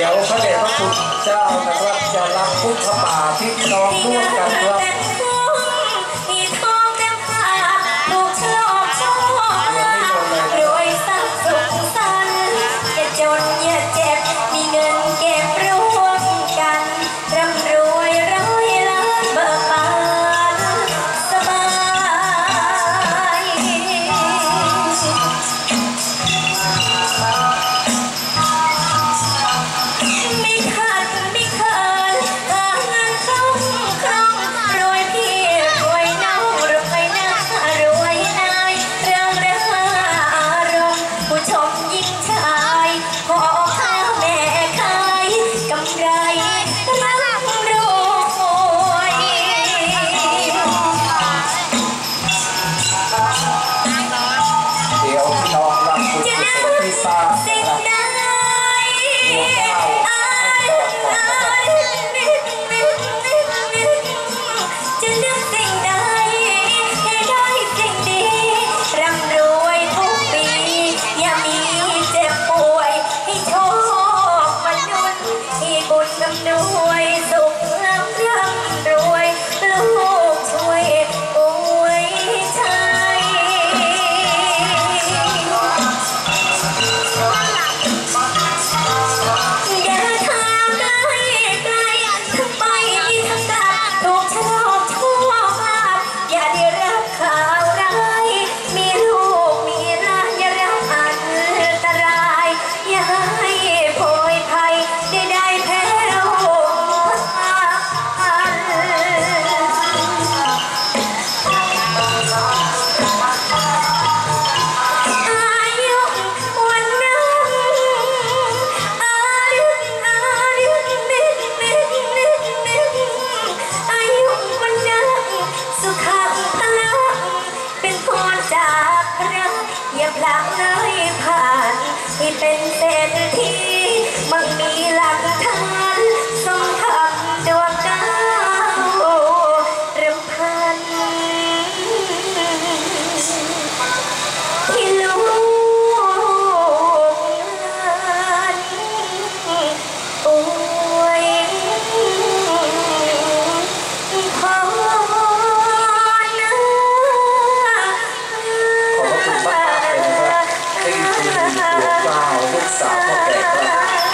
ดี๋ยวพระเดชพระคุณเจ้านะครับจะรับพุทธบาทที่น้องร่วมกันครับ pensé Salta, é tecla.